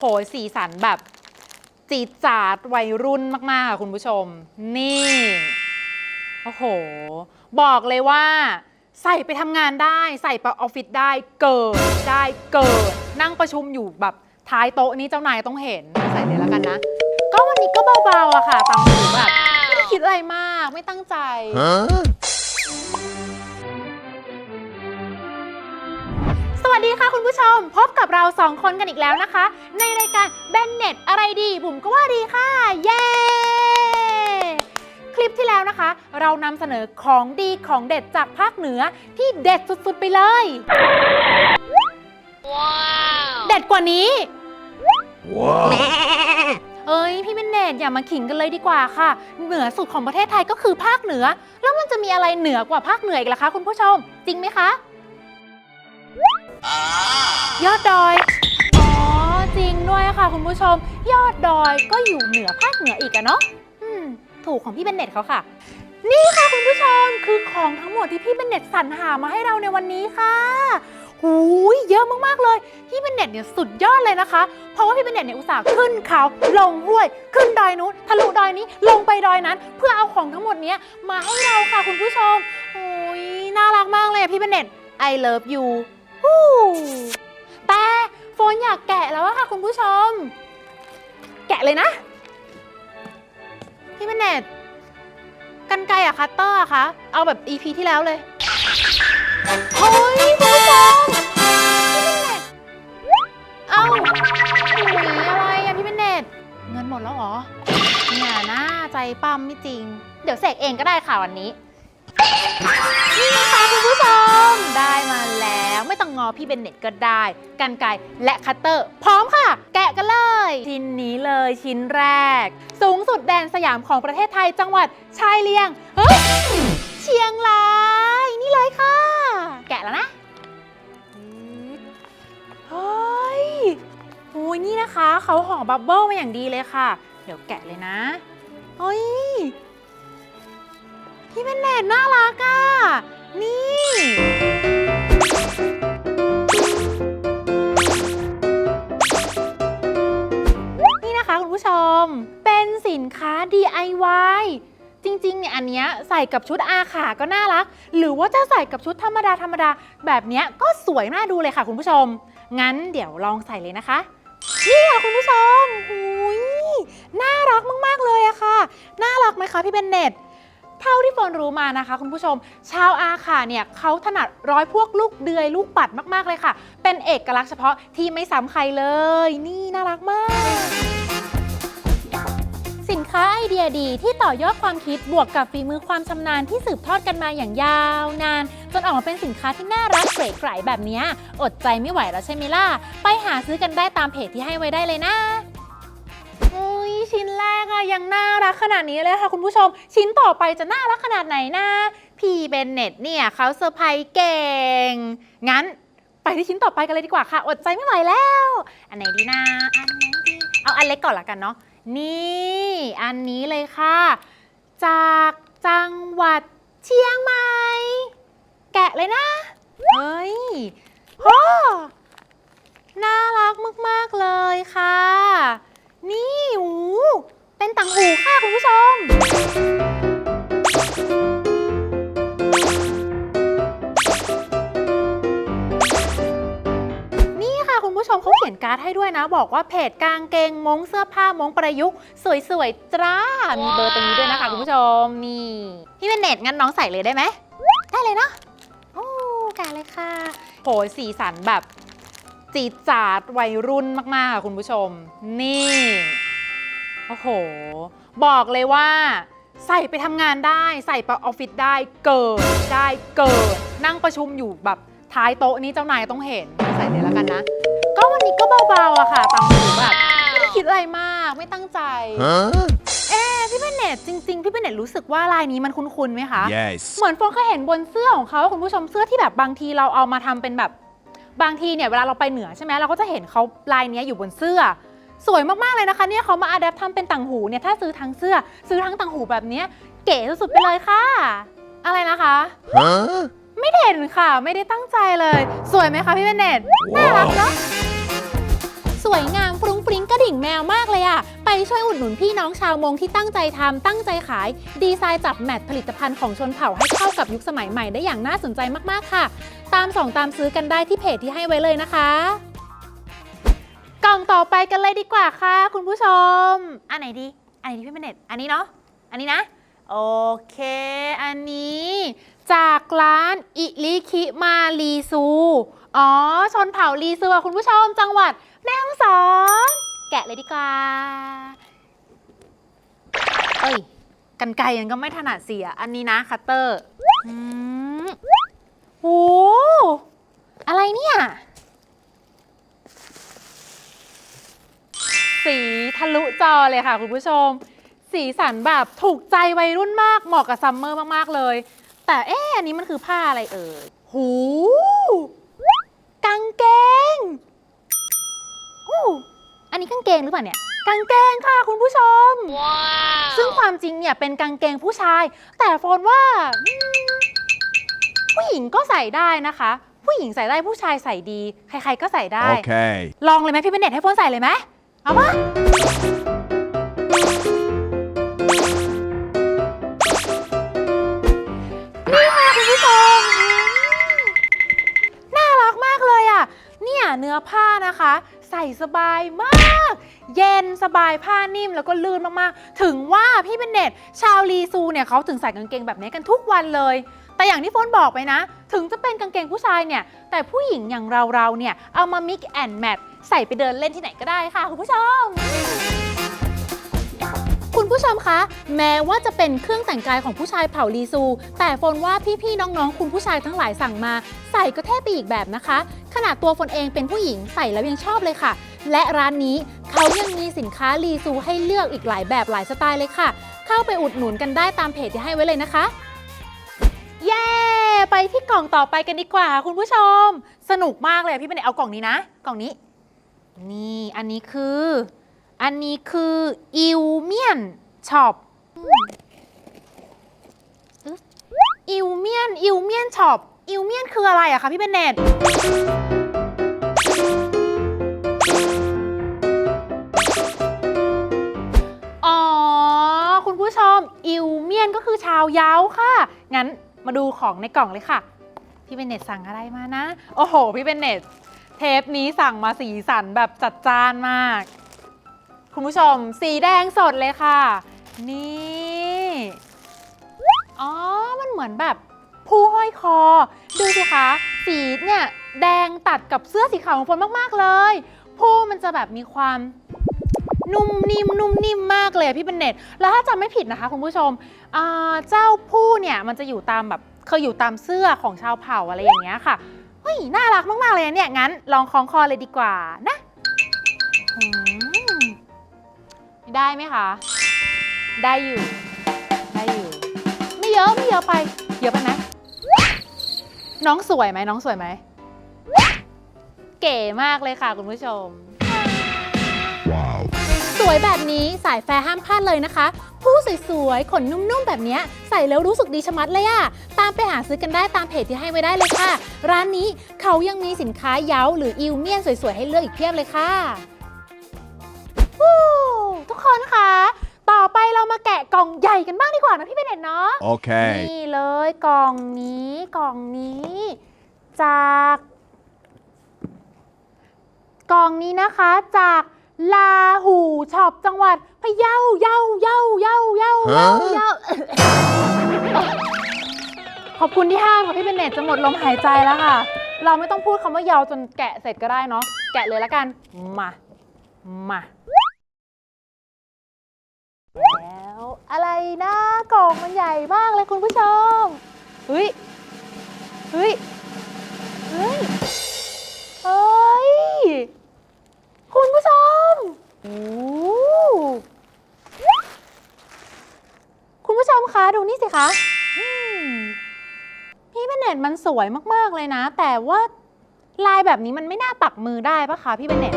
โหยสีสันแบบ จีดจาดวัยรุ่นมาก ๆ ค่ะคุณผู้ชม นี่ โอ้โห บอกเลยว่า ใส่ไปทำงานได้ ใส่ไปออฟฟิศได้เกิดได้เกิด นั่งประชุมอยู่แบบท้ายโต๊ะนี้เจ้านายต้องเห็น ใส่เลยแล้วกันนะ ก็วันนี้ก็เบา ๆอะค่ะตามหูแบบไม่ได้คิดอะไรมากไม่ตั้งใจ Huh? วัสดีค่ะคุณผู้ชม พบกับเราสองคนกันอีกแล้วนะคะ ในรายการแบนเน็ตอะไรดีบุ๋มก็ว่าดีค่ะ เย้ คลิปที่แล้วนะคะ เรานำเสนอของดีของเด็ดจากภาคเหนือที่เด็ดสุดๆไปเลยเด็ดกว่านี้ Wow. เอ้ยพี่เบนเนตอย่ามาขิงกันเลยดีกว่าค่ะ เหนือสุดของประเทศไทยก็คือภาคเหนือ แล้วมันจะมีอะไรเหนือกว่าภาคเหนืออีกล่ะคะ คุณผู้ชม จริงไหมคะ ยอดดอย อ๋อ จริงด้วยค่ะคุณผู้ชม ยอดดอยก็อยู่เหนือภาคเหนืออีกอะเนาะอืม ถูกของพี่เบนเน็ตเขาค่ะ นี่ค่ะคุณผู้ชมคือของทั้งหมดที่พี่เบนเน็ตสรรหามาให้เราในวันนี้ค่ะหูยเยอะมากๆเลย พี่เบนเน็ตเนี่ยสุดยอดเลยนะคะ เพราะว่าพี่เบนเน็ตเนี่ยอุตส่าห์ขึ้นเขาลงห้วย ขึ้นดอยนู้นทะลุดอยนี้ลงไปดอยนั้น เพื่อเอาของทั้งหมดเนี้ยมาให้เราค่ะคุณผู้ชมโอ้ยน่ารักมากเลยอะพี่เบนเน็ต I love you ฮู้แต่โฟนอยากแกะแล้วอะค่ะคุณผู้ชม แกะเลยนะ พี่เบนเน็ตกันไกรอะคัตเตอร์อะคะ เอาแบบ EP ที่แล้วเลยเฮ้ยคุณผู้ชมพี่เบนเนตเอาหนีอะไรอะพี่เบนเน็ตเงินหมดแล้วเหรอเนี่ยนะใจปั้มไม่จริง เดี๋ยวเสกเองก็ได้ค่ะวันนี้นี่นะ คุณผู้ชม ได้มาแล้วไม่ต้องงอพี่เบนเน็ตก็ได้ กันไกรและคัตเตอร์ พร้อมค่ะ แกะกันเลย ชิ้นนี้เลยชิ้นแรก สูงสุดแดนสยามของประเทศไทยจังหวัดชายเลียงเฮ้ยเชียงราย นี่เลยค่ะ แกะแล้วนะเฮ้ยโอ้ยนี่นะคะเขาห่อบับเบิ้ลมาอย่างดีเลยค่ะ เดี๋ยวแกะเลยนะเฮ้ยพี่เป็นเน็ตน่ารักอะ นี่ นี่นะคะคุณผู้ชม เป็นสินค้า DIY จริงๆ เนี่ยอันเนี้ยใส่กับชุดอาขาก็น่ารัก หรือว่าจะใส่กับชุดธรรมดาธรรมดาแบบเนี้ยก็สวยน่าดูเลยค่ะคุณผู้ชม งั้นเดี๋ยวลองใส่เลยนะคะ นี่ค่ะคุณผู้ชมหุยน่ารักมากๆเลยอะค่ะ น่ารักไหมคะพี่เบนเน็ต เท่าที่โฟนรู้มานะคะ คุณผู้ชม ชาวอาขาเนี่ยเขาถนัดร้อยพวกลูกเดือยลูกปัดมากๆเลยค่ะ เป็นเอกลักษณ์เฉพาะที่ไม่ซ้ำใครเลย นี่น่ารักมาก สินค้าไอเดียดีที่ต่อยอดความคิดบวกกับฝีมือความชำนาญที่สืบทอดกันมาอย่างยาวนาน จนออกมาเป็นสินค้าที่น่ารักเก๋ไก๋แบบเนี้ยอดใจไม่ไหวแล้วใช่ไหมล่ะ ไปหาซื้อกันได้ตามเพจที่ให้ไว้ได้เลยนะ ชิ้นแรกอะยังน่ารักขนาดนี้เลยค่ะคุณผู้ชม ชิ้นต่อไปจะน่ารักขนาดไหนนะ พี่เบนเน็ตเนี่ยเขาเซอร์ไพรส์เก่ง งั้นไปที่ชิ้นต่อไปกันเลยดีกว่าค่ะ อดใจไม่ไหวแล้ว อันไหนดีนะอันไหนดีเอาอันเล็กก่อนละกันเนาะนี่อันนี้เลยค่ะ จากจังหวัดเชียงใหม่แกะเลยนะเฮ้ยโอ้น่ารักมาก ๆ เลยค่ะ นี่หูเป็นต่างหูค่ะคุณผู้ชม นี่ค่ะคุณผู้ชมเขาเขียนการ์ดให้ด้วยนะ บอกว่าเพจกางเกงมงเสื้อผ้ามงประยุกต์สวยๆจ้า มีเบอร์ตรงนี้ด้วยนะคะคุณผู้ชม นี่พี่เป็นเน็ตงั้นน้องใส่เลยได้ไหม ได้เลยเนาะ โอ้กาเลยค่ะโหยสีสันแบบ จีดจาดวัยรุ่นมากๆค่ะคุณผู้ชม นี่ โอ้โห บอกเลยว่า ใส่ไปทำงานได้ ใส่ไปออฟฟิศได้เกิดได้เกิด นั่งประชุมอยู่แบบท้ายโต๊ะนี้เจ้านายต้องเห็น ใส่เลยแล้วกันนะ ก็วันนี้ก็เบาๆอะค่ะตามหูแบบไม่ได้คิดอะไรมากไม่ตั้งใจ Huh? เอ๊ะพี่เป็นเน็ตจริง ๆ พี่เป็นเน็ตรู้สึกว่าลายนี้มันคุ้นๆไหมคะ Yes. เหมือนโฟนเคยเห็นบนเสื้อของเขาคุณผู้ชมเสื้อที่แบบบางทีเราเอามาทำเป็นแบบ บางทีเนี่ยเวลาเราไปเหนือใช่ไหมเราก็จะเห็นเขาลายเนี้ยอยู่บนเสื้อ สวยมากๆเลยนะคะเนี่ยเขามาอัดแอปทำเป็นต่างหูเนี่ยถ้าซื้อทั้งเสื้อ ซื้อทั้งต่างหูแบบเนี้ยเก๋สุดๆไปเลยค่ะ อะไรนะคะ Huh? ไม่เห็นค่ะไม่ได้ตั้งใจเลย สวยไหมคะพี่เบนเน็ตน่ารักเนาะสวยงามฟรุ้งฟปริ้งกระดิ่งแมวมากเลยอะ ไปช่วยอุดหนุนพี่น้องชาวมงที่ตั้งใจทำตั้งใจขาย ดีไซน์จับแมทผลิตภัณฑ์ของชนเผ่าให้เข้ากับยุคสมัยใหม่ได้อย่างน่าสนใจมากๆค่ะ ตามส่องตามซื้อกันได้ที่เพจที่ให้ไว้เลยนะคะ กล่องต่อไปกันเลยดีกว่าค่ะ คุณผู้ชม อันไหนดี อันไหนดีพี่เมเน็ตอันนี้เนาะอันนี้นะโอเค อันนี้จากร้านอิลิคิมาลีซู อ๋อ ชนเผ่าลีซูอะคุณผู้ชมจังหวัดแม่ฮ่องสอน แกะเลยดีกว่า เอ้ย กันไกรยังก็ไม่ถนัดเสีย อันนี้นะคัตเตอร์อืมโหอะไรเนี่ย สีทะลุจอเลยค่ะคุณผู้ชม สีสันแบบถูกใจวัยรุ่นมาก เหมาะกับซัมเมอร์มาก ๆ เลย แต่เอ๊ะอันนี้มันคือผ้าอะไรเอ่ย หูกางเกงอู้ อันนี้กางเกงหรือเปล่าเนี่ย กางเกงค่ะคุณผู้ชมซึ่งความจริงเนี่ยเป็นกางเกงผู้ชาย แต่โฟนว่าอืมผู้หญิงก็ใส่ได้นะคะ ผู้หญิงใส่ได้ผู้ชายใส่ดี ใครๆก็ใส่ได้ Okay. ลองเลยไหมพี่เบนเน็ตให้โฟนใส่เลยไหมเอาปะนี่ค่ะคุณผู้ชมอืมน่ารักมากเลยอะ เนี่ยเนื้อผ้านะคะ ใส่สบายมาก เย็นสบายผ้านิ่มแล้วก็ลื่นมากๆ ถึงว่าพี่เบนเน็ตชาวลีซูเนี่ยเขาถึงใส่กางเกงแบบนี้กันทุกวันเลย แต่อย่างที่โฟนบอกไปนะ ถึงจะเป็นกางเกงผู้ชายเนี่ย แต่ผู้หญิงอย่างเราๆเนี่ย เอามา mix and match ใส่ไปเดินเล่นที่ไหนก็ได้ค่ะ คุณผู้ชมคุณผู้ชมคะ แม้ว่าจะเป็นเครื่องแต่งกายของผู้ชายเผ่าลีซู แต่ฝนว่าพี่ๆน้องๆ คุณผู้ชายทั้งหลายสั่งมา ใส่ก็เท่ไปอีกแบบนะคะ ขนาดตัวฝนเองเป็นผู้หญิงใส่แล้วยังชอบเลยค่ะ และร้านนี้เขายังมีสินค้าลีซูให้เลือกอีกหลายแบบหลายสไตล์เลยค่ะ เข้าไปอุดหนุนกันได้ตามเพจที่ให้ไว้เลยนะคะ เย้ ไปที่กล่องต่อไปกันดีกว่า คุณผู้ชม สนุกมากเลยพี่เป็นเอากล่องนี้นะ กล่องนี้ นี่อันนี้คือ อันนี้คืออิวเมียนช็อปอิวเมียนอิวเมียนช็อปอิวเมียนคืออะไรอะคะพี่เบนเนต อิวเมียนก็คือชาวเยาค่ะ งั้นมาดูของในกล่องเลยค่ะ พี่เบนเนตสั่งอะไรมานะ โอ้โห พี่เบนเนตเทปนี้สั่งมาสีสันแบบจัดจ้านมาก คุณผู้ชม สีแดงสดเลยค่ะ นี่อ๋อ มันเหมือนแบบผู้ห้อยคอ ดูสิคะ สีเนี่ยแดงตัดกับเสื้อสีขาวของฝนมาก ๆ เลย ผู้มันจะแบบมีความ นุ่มนิ่มนุ่มนิ่มมากเลยอะพี่เบนเน็ตแล้วถ้าจำไม่ผิดนะคะคุณผู้ชมอ่าเจ้าผู้เนี่ยมันจะอยู่ตามแบบเคยอยู่ตามเสื้อของชาวเผ่าอะไรอย่างเงี้ยค่ะเฮ้ยน่ารักมากๆเลยนะเนี่ยงั้นลองคล้องคอเลยดีกว่านะอืมได้ไหมคะ ได้อยู่ ได้อยู่ ไม่เยอะไม่เยอะไป เยอะไปไหมน้องสวยไหมน้องสวยไหม เก๋มากเลยค่ะคุณผู้ชม สวยแบบนี้สายแฟร์ห้ามพลาดเลยนะคะ ผู้สวยๆ ขนนุ่มๆ แบบเนี้ยใส่แล้วรู้สึกดีชะมัดเลยอะตามไปหาซื้อกันได้ตามเพจที่ให้ไว้ได้เลยค่ะ ร้านนี้เขายังมีสินค้าเย้าหรืออิวเมียนสวยๆ ให้เลือกอีกเพียบเลยค่ะวู้ทุกคนคะต่อไปเรามาแกะกล่องใหญ่กันบ้างดีกว่านะพี่เบนเน็ตเนาะ Okay. นี่เลยกล่องนี้กล่องนี้ จาก กล่องนี้นะคะจาก ลาหูช็อปจังหวัดพะเยาเยาเยาเยาเยาเยาฮะเยาขอบคุณที่ห้ามค่ะพี่เป็นเน็ตจะหมดลมหายใจแล้วค่ะ เราไม่ต้องพูดคำว่าเยาจนแกะเสร็จก็ได้เนาะแกะเลยแล้วกัน มา มา แล้วอะไรนะกล่องมันใหญ่มากเลยคุณผู้ชมเฮ้ยเฮ้ยเฮ้ยเฮ้ย คุณผู้ชมโอ้คุณผู้ชมคะดูนี่สิคะอืมพี่เบนเน็ตมันสวยมาก ๆ เลยนะ แต่ว่าลายแบบนี้มันไม่น่าปักมือได้ปะคะพี่เบนเน็ต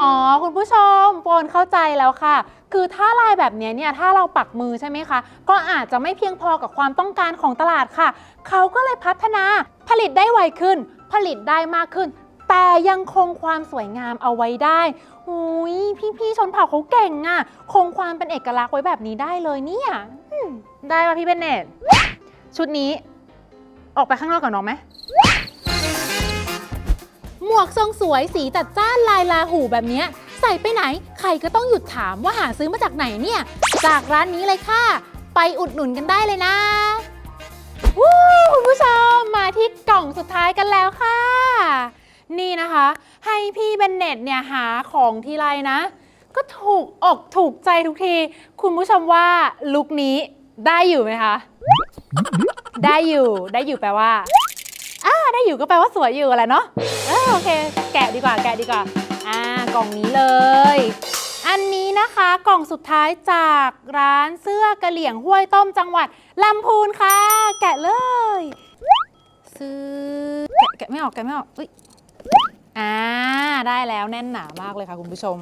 อ๋อ คุณผู้ชมโฟนเข้าใจแล้วค่ะ คือถ้าลายแบบเนี้ยเนี่ยถ้าเราปักมือใช่ไหมคะ ก็อาจจะไม่เพียงพอกับความต้องการของตลาดค่ะ เขาก็เลยพัฒนาผลิตได้ไวขึ้น ผลิตได้มากขึ้น แต่ยังคงความสวยงามเอาไว้ได้หุยพี่ๆชนเผ่าเขาเก่งอะคงความเป็นเอกลักษณ์ไว้แบบนี้ได้เลยเนี่ยอืมได้ป่ะพี่เบนเนตชุดนี้ ออกไปข้างนอกกับน้องไหมหมวกทรงสวยสีจัดจ้านลายลาหูแบบเนี้ย ใส่ไปไหน ใครก็ต้องหยุดถามว่าหาซื้อมาจากไหนเนี่ย จากร้านนี้เลยค่ะ ไปอุดหนุนกันได้เลยนะวู้คุณผู้ชมมาที่กล่องสุดท้ายกันแล้วค่ะ นี่นะคะ ให้พี่เบนเน็ตเนี่ยหาของทีไรนะ ก็ถูกอกถูกใจทุกที คุณผู้ชมว่าลุคนี้ได้อยู่ไหมคะ ได้อยู่ ได้อยู่แปลว่าอ่าได้อยู่ก็แปลว่าสวยอยู่แหละเนาะเออโอเค แกะดีกว่า แกะดีกว่าอ่า กล่องนี้เลย อันนี้นะคะกล่องสุดท้ายจากร้านเสื้อกะเหลี่ยงห้วยต้มจังหวัดลำพูนค่ะ แกะเลยซื้อแกะแกะไม่ออกแกะไม่ออกอุ้ยอ่าได้แล้วแน่นหนามากเลยค่ะคุณผู้ชม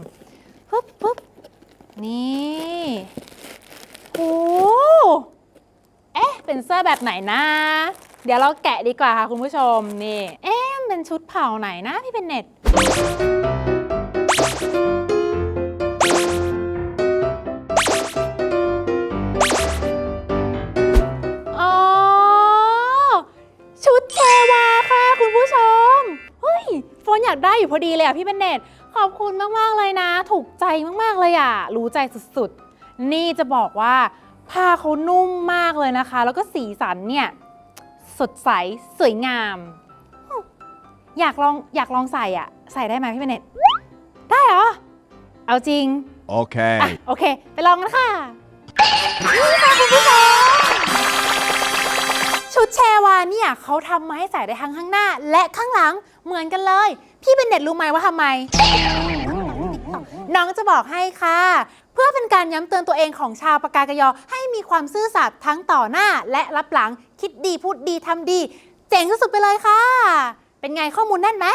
ปึ๊บปึ๊บนี่โอ้เอ๊ะ เป็นเสื้อแบบไหนนะ เดี๋ยวเราแกะดีกว่าค่ะคุณผู้ชม นี่ เอ๊ะมันเป็นชุดเผ่าไหนนะพี่เป็นเน็ต อ๋อ ชุดเทวาค่ะ คุณผู้ชม เฮ้ยโฟนอยากได้อยู่พอดีเลยอะพี่เป็นเนตขอบคุณมาก ๆ เลยนะ ถูกใจมาก ๆ เลยอะ รู้ใจสุด ๆ นี่จะบอกว่าผ้าเขานุ่มมากเลยนะคะ แล้วก็สีสันเนี่ย สดใส สวยงาม อยากลองอยากลองใส่อะ ใส่ได้ไหมพี่เป็นเนต ได้เหรอ เอาจริง Okay. อะโอเค ไปลองกันค่ะนี่ค่ะคุณผู้ชมชุดแชร์วาเนี่ยเขาทำมาให้ใส่ได้ทั้งข้างหน้า และข้างหลังเหมือนกันเลย พี่เป็นเน็ตรู้ไหมว่าทำไม น้องจะบอกให้ค่ะ เพื่อเป็นการย้ำเตือนตัวเองของชาวปากากยอ ให้มีความซื่อสัตย์ทั้งต่อหน้าและรับหลังคิดดีพูดดีทำดี เจ๋งสุดๆไปเลยค่ะ เป็นไงข้อมูลแน่นไหม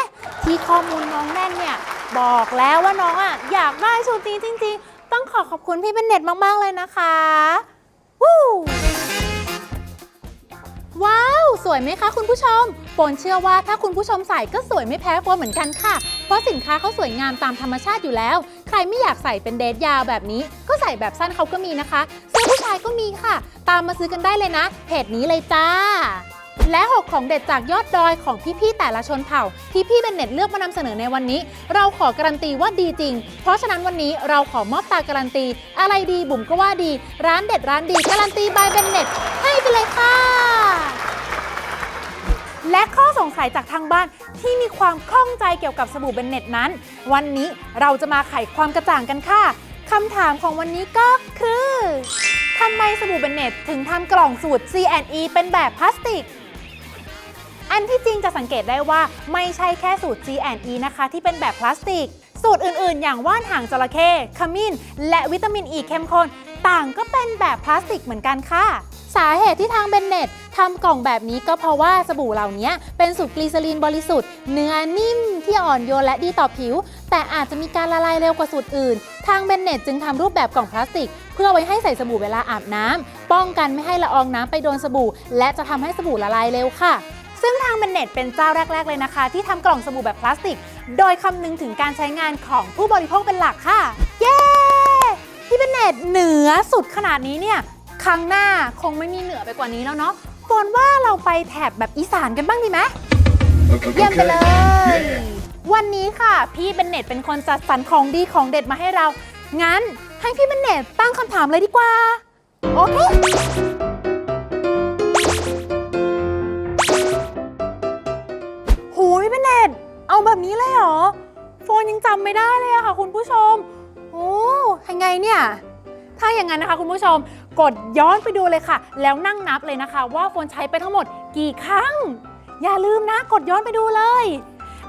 ที่ข้อมูลน้องแน่นเนี่ยบอกแล้วว่าน้องอะอยากได้ชุดนี้จริง ๆ ต้องขอขอบคุณพี่เป็นเน็ตมากๆเลยนะคะวู้ว้าว สวยไหมคะคุณผู้ชมโฟนเชื่อว่าถ้าคุณผู้ชมใส่ก็สวยไม่แพ้โฟนเหมือนกันค่ะ เพราะสินค้าเขาสวยงามตามธรรมชาติอยู่แล้ว ใครไม่อยากใส่เป็นเดทยาวแบบนี้ ก็ใส่แบบสั้นเขาก็มีนะคะเสื้อผู้ชายก็มีค่ะ ตามมาซื้อกันได้เลยนะเพจนี้เลยจ้า และ 6 ของเด็ดจากยอดดอยของพี่ๆแต่ละชนเผ่า ที่พี่เบนเน็ตเลือกมานำเสนอในวันนี้ เราขอการันตีว่าดีจริง เพราะฉะนั้นวันนี้เราขอมอบตาการันตี อะไรดีบุ๋มก็ว่าดี ร้านเด็ดร้านดีการันตีบายเบนเน็ตให้ไปเลยค่ะ และข้อสงสัยจากทางบ้านที่มีความข้องใจเกี่ยวกับสบู่เบนเน็ตนั้น วันนี้เราจะมาไขความกระจ่างกันค่ะคำถามของวันนี้ก็คือทำไมสบู่เบนเน็ตถึงทำกล่องสูตร C&E เป็นแบบพลาสติก อันที่จริงจะสังเกตได้ว่าไม่ใช่แค่สูตร G&E นะคะ ที่เป็นแบบพลาสติก สูตรอื่นๆ อย่างว่านหางจระเข้ขมิ้น และวิตามินอ e ีเข้มข้นต่างก็เป็นแบบพลาสติกเหมือนกันค่ะ สาเหตุที่ทางเบนเน็ตทำกล่องแบบนี้ก็เพราะว่าสบู่เหล่านี้เป็นสูตรกลีเซอรีนบริสุทธิ์ เนื้อนิ่มที่อ่อนโยนและดีต่อผิว แต่อาจจะมีการละลายเร็วกว่าสูตรอื่น ทางเบนเน็ตจึงทำรูปแบบกล่องพลาสติก เพื่อไว้ให้ใส่สบู่เวลาอาบน้ำป้องกันไม่ให้ละอองน้ำไปโดนสบู่ และจะทำให้สบู่ละลายเร็วค่ะ ซึ่งทางเบนเน็ตเป็นเจ้าแรก ๆ เลยนะคะ ที่ทำกล่องสบู่แบบพลาสติก โดยคำนึงถึงการใช้งานของผู้บริโภคเป็นหลักค่ะ เย้ที่เบนเน็ตเหนือสุดขนาดนี้เนี่ยครั้งหน้าคงไม่มีเหนือไปกว่านี้แล้วเนาะฝนว่าเราไปแถบแบบอีสานกันบ้างดีไหมเยี่ยมไปเลย วันนี้ค่ะ พี่เบนเน็ตเป็นคนจัดสรรของดีของเด็ดมาให้เรา งั้นให้พี่เบนเน็ตตั้งคำถามเลยดีกว่า โอเค เอาแบบนี้เลยเหรอ โฟนยังจำไม่ได้เลยอะค่ะ คุณผู้ชม โอ้ยังไงเนี่ย ถ้าอย่างนั้นนะคะคุณผู้ชม กดย้อนไปดูเลยค่ะ แล้วนั่งนับเลยนะคะ ว่าโฟนใช้ไปทั้งหมดกี่ครั้ง อย่าลืมนะ กดย้อนไปดูเลย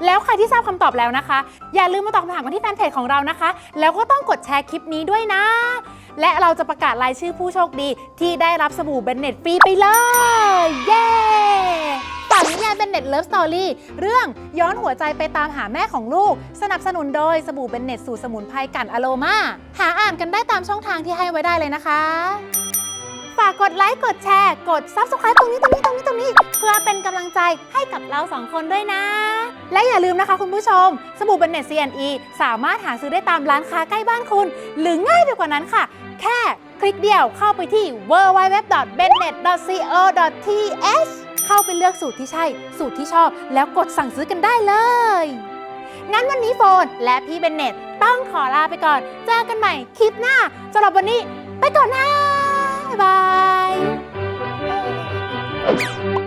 แล้วใครที่ทราบคำตอบแล้วนะคะ อย่าลืมมาตอบคำถามกันที่แฟนเพจของเรานะคะ แล้วก็ต้องกดแชร์คลิปนี้ด้วยนะ และเราจะประกาศรายชื่อผู้โชคดีที่ได้รับสบู่เบนเน็ตฟรีไปเลย เย้ ฝากนิยายเบนเน็ต Bennett Love Story เรื่องย้อนหัวใจไปตามหาแม่ของลูก สนับสนุนโดยสบู่เบนเน็ตสูตรสมุนไพรกันอโลมาหาอ่านกันได้ตามช่องทางที่ให้ไว้ได้เลยนะคะ ฝากกดไลค์กดแชร์กด Subscribe ตรงนี้ตรงนี้ตรงนี้ตรงนี้ เพื่อเป็นกำลังใจให้กับเราสองคนด้วยนะ และอย่าลืมนะคะคุณผู้ชม สบู่เบนเน็ต CNE สามารถหาซื้อได้ตามร้านค้าใกล้บ้านคุณ หรือง่ายไปกว่านั้นค่ะ แค่คลิกเดียวเข้าไปที่ www.bennett.co.th เข้าไปเลือกสูตรที่ใช่ สูตรที่ชอบ แล้วกดสั่งซื้อกันได้เลย งั้นวันนี้โฟนและพี่เบนเน็ตต้องขอลาไปก่อน เจอกันใหม่คลิปหน้าสำหรับวันนี้ ไปก่อนนะ บ๊ายบาย